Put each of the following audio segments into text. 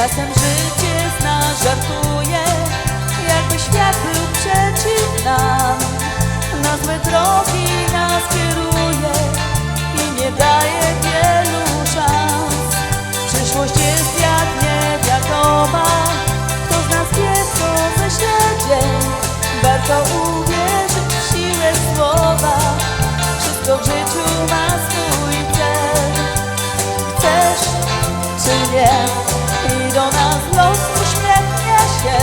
Czasem życie z nas żartuje, jakby świat był przeciw nam. Na złe drogi nas kieruje i nie daje wielu szans. Przyszłość jest jak niewiadoma, kto z nas wie, co ześledzie. Warto uwierzyć w siłę słowa, wszystko w życiu ma swój cel. Chcesz czy nie do nas los uśmiechnie się.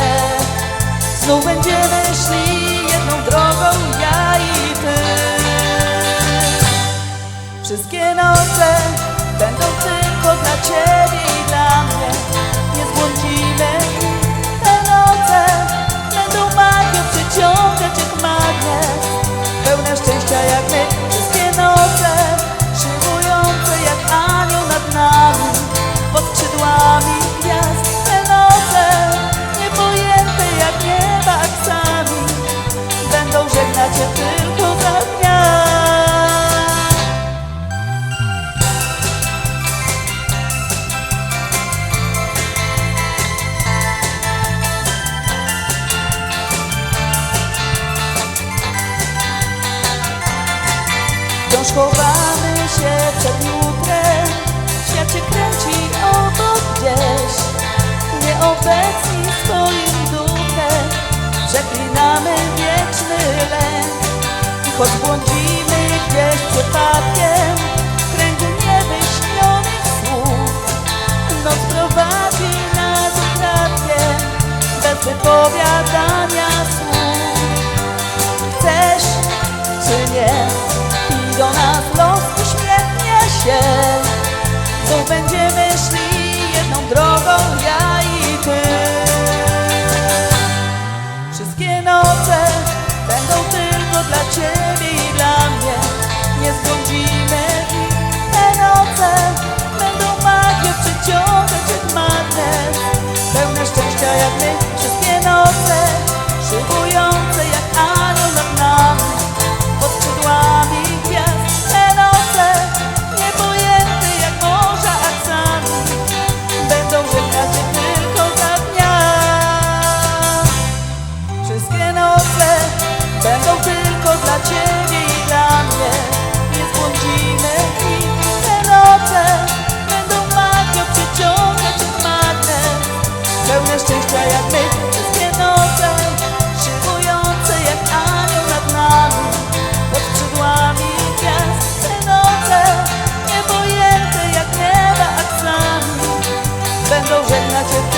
Znów będziemy szli jedną drogą, ja i ty. Wszystkie noce będą tylko dla ciebie i dla mnie. Γιατί είναι τόσο δύσηλη; Τόσο. Choć błądzimy gdzieś przypadkiem W kręgu niewyśnionych słów. Noc prowadzi nas ukradkiem Bez wypowiadania słów. Chcesz czy nie? I do nas los uśmiechnie się. Znów będziemy szczęścia jak my wszystkie noce szybujące jak anioł nad nami. Pod skrzydłami gwiazd te noce niepojęte jak morza aksami będą żegnać tylko za dnia. Wszystkie noce będą tylko dla ciebie nace